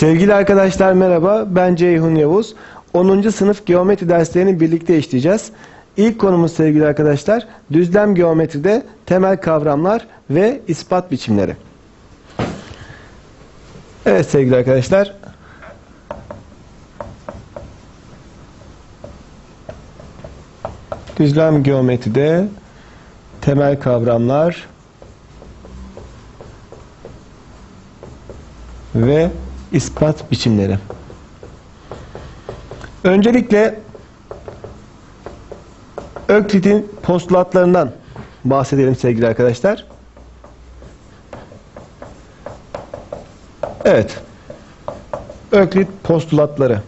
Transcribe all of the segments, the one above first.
Sevgili arkadaşlar merhaba, ben Ceyhun Yavuz. 10. sınıf geometri derslerini birlikte işleyeceğiz. İlk konumuz sevgili arkadaşlar, düzlem geometride temel kavramlar ve ispat biçimleri. Evet sevgili arkadaşlar. Düzlem geometride temel kavramlar ve ispat biçimleri. Öncelikle Öklit'in postulatlarından bahsedelim sevgili arkadaşlar. Evet. Öklit postulatları.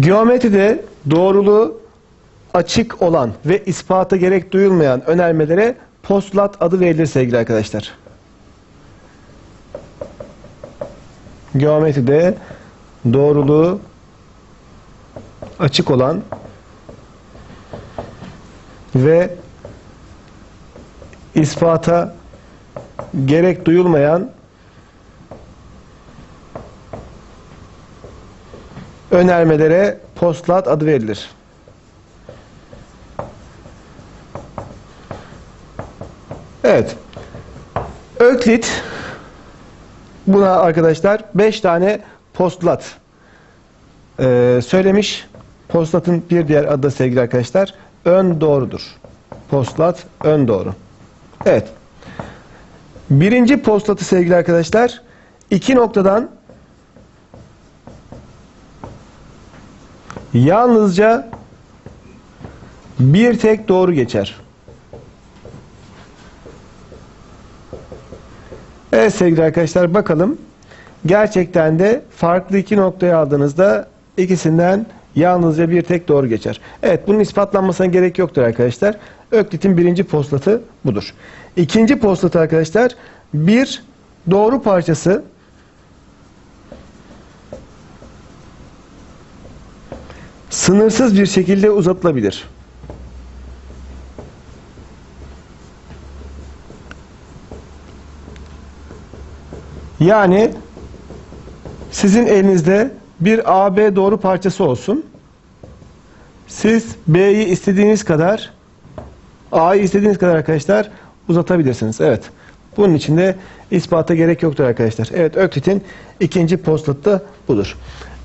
Geometride doğruluğu açık olan ve ispata gerek duyulmayan önermelere postulat adı verilir sevgili arkadaşlar. Geometride doğruluğu açık olan ve ispata gerek duyulmayan önermelere postulat adı verilir. Evet. Öklit buna arkadaşlar 5 tane postulat e, söylemiş. Postulatın bir diğer adı da sevgili arkadaşlar ön doğrudur. Postulat ön doğru. Evet. Birinci postulatı sevgili arkadaşlar iki noktadan yalnızca bir tek doğru geçer. Evet sevgili arkadaşlar bakalım. Gerçekten de farklı iki noktayı aldığınızda ikisinden yalnızca bir tek doğru geçer. Evet bunun ispatlanmasına gerek yoktur arkadaşlar. Öklit'in birinci postulatı budur. İkinci postulatı arkadaşlar bir doğru parçası sınırsız bir şekilde uzatılabilir. Yani sizin elinizde bir AB doğru parçası olsun. Siz B'yi istediğiniz kadar A'yı istediğiniz kadar arkadaşlar uzatabilirsiniz. Evet. Bunun için de ispata gerek yoktur arkadaşlar. Evet Öklit'in ikinci postulatı da budur.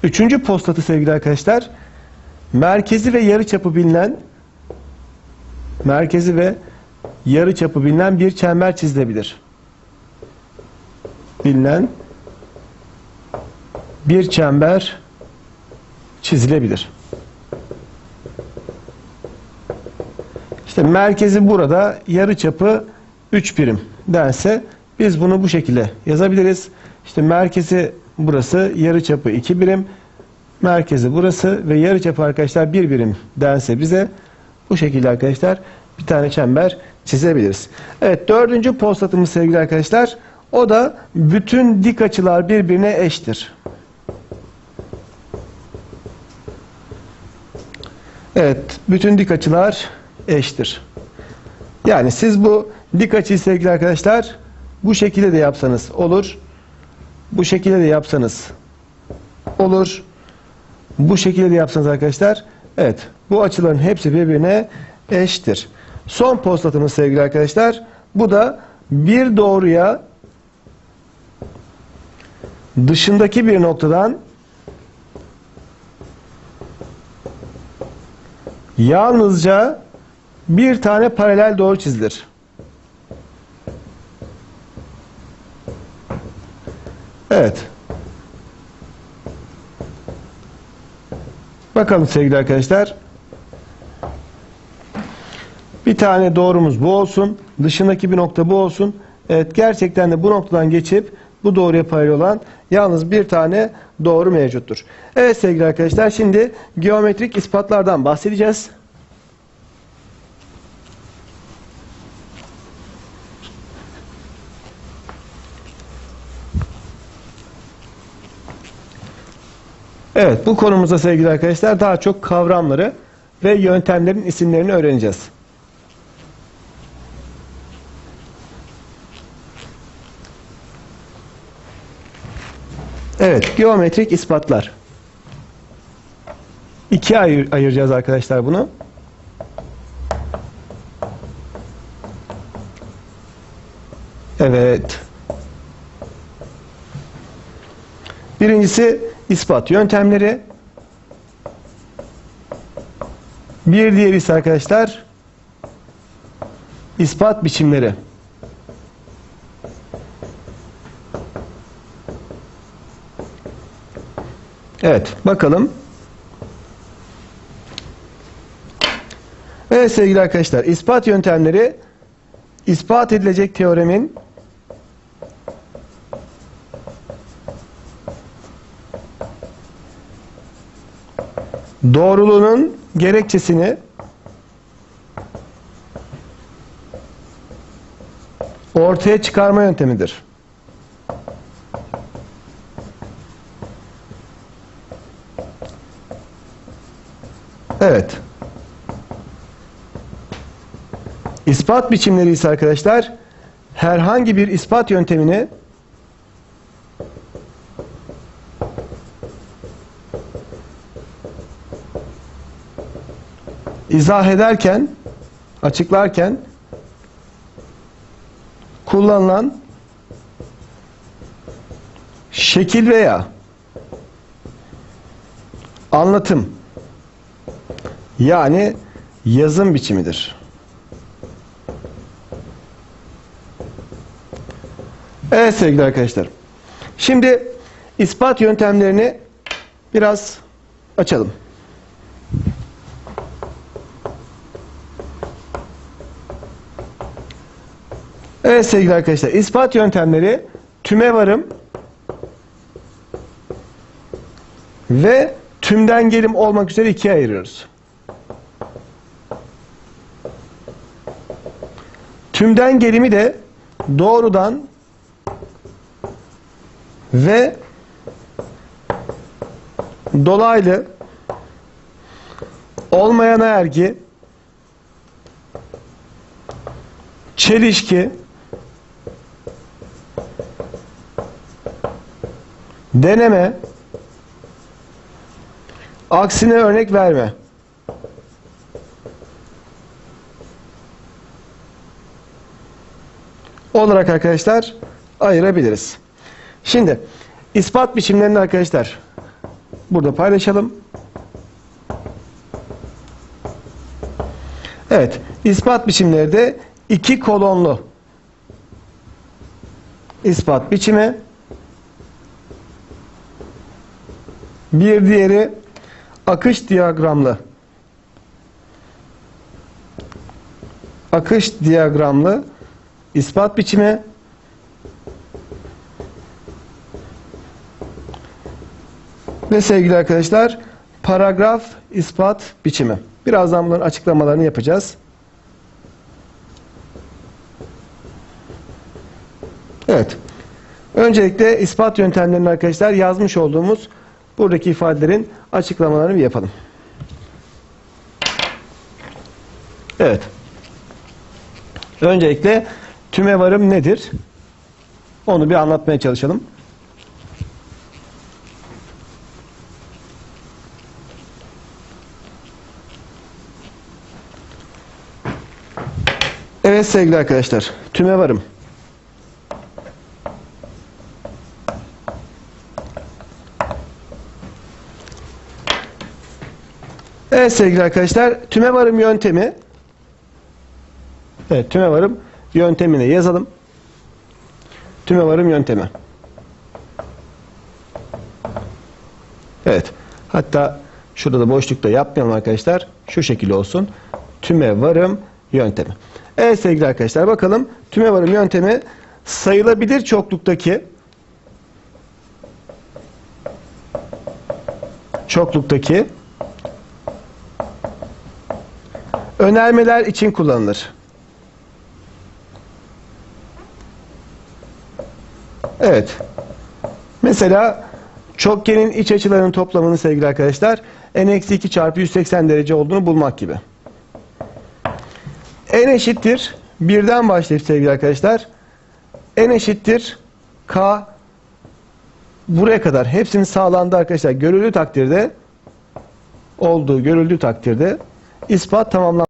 Üçüncü postulatı sevgili arkadaşlar merkezi ve yarıçapı bilinen merkezi ve yarıçapı bilinen bir çember çizilebilir. Bilinen bir çember çizilebilir. İşte merkezi burada yarı çapı 3 birim dense biz bunu bu şekilde yazabiliriz. İşte merkezi burası yarı çapı 2 birim. Merkezi burası ve yarı çapı arkadaşlar 1 birim dense bize bu şekilde arkadaşlar bir tane çember çizebiliriz. Evet dördüncü postatımız sevgili arkadaşlar o da bütün dik açılar birbirine eştir. Evet, bütün dik açılar eşittir. Yani siz bu dik açıyı sevgili arkadaşlar bu şekilde de yapsanız olur. Bu şekilde de yapsanız olur. Bu şekilde de yapsanız arkadaşlar evet bu açıların hepsi birbirine eşittir. Son postatımız sevgili arkadaşlar bu da bir doğruya dışındaki bir noktadan yalnızca bir tane paralel doğru çizilir. Evet. Bakalım sevgili arkadaşlar. Bir tane doğrumuz bu olsun. Dışındaki bir nokta bu olsun. Evet gerçekten de bu noktadan geçip bu doğruya paralel olan yalnız bir tane doğru mevcuttur. Evet sevgili arkadaşlar şimdi geometrik ispatlardan bahsedeceğiz. Evet bu konumuzda sevgili arkadaşlar daha çok kavramları ve yöntemlerin isimlerini öğreneceğiz. Evet, geometrik ispatlar. İkiye ayır, ayıracağız arkadaşlar bunu. Evet. Birincisi ispat yöntemleri. Bir diğeri ise arkadaşlar ispat biçimleri. Evet, bakalım. Evet sevgili arkadaşlar, ispat yöntemleri ispat edilecek teoremin doğruluğunun gerekçesini ortaya çıkarma yöntemidir. Evet. İspat biçimleri ise arkadaşlar herhangi bir ispat yöntemini izah ederken, açıklarken kullanılan şekil veya anlatım yani yazım biçimidir. Evet sevgili arkadaşlar. Şimdi ispat yöntemlerini biraz açalım. Evet sevgili arkadaşlar, ispat yöntemleri tüme varım ve tümden gelim olmak üzere ikiye ayırıyoruz. Tümden gelimi de doğrudan ve dolaylı olmayana ergi çelişki deneme aksine örnek verme olarak arkadaşlar ayırabiliriz. Şimdi ispat biçimlerini arkadaşlar burada paylaşalım. Evet, ispat biçimleri de iki kolonlu ispat biçimi. Bir diğeri akış diyagramlı. Akış diyagramlı ispat biçimi. Ve sevgili arkadaşlar paragraf ispat biçimi. Birazdan bunların açıklamalarını yapacağız. Evet. Öncelikle ispat yöntemlerini arkadaşlar yazmış olduğumuz buradaki ifadelerin açıklamalarını bir yapalım. Evet. Öncelikle tüme varım nedir? Onu bir anlatmaya çalışalım. Evet sevgili arkadaşlar, tüme varım. Evet sevgili arkadaşlar, tüme varım yöntemi. Evet, tüme varım yöntemine yazalım. Tüme varım yöntemi. Evet. Hatta şurada da boşlukta yapmayalım arkadaşlar. Şu şekilde olsun. Tüme varım yöntemi. Evet sevgili arkadaşlar bakalım tüme varım yöntemi sayılabilir çokluktaki çokluktaki önermeler için kullanılır. Evet. Mesela çokgenin iç açılarının toplamının sevgili arkadaşlar n-2 çarpı 180 derece olduğunu bulmak gibi. n eşittir birden başlayıp sevgili arkadaşlar n eşittir k buraya kadar hepsinin sağlandığı arkadaşlar görüldüğü takdirde olduğu görüldüğü takdirde ispat tamamlanmıştır.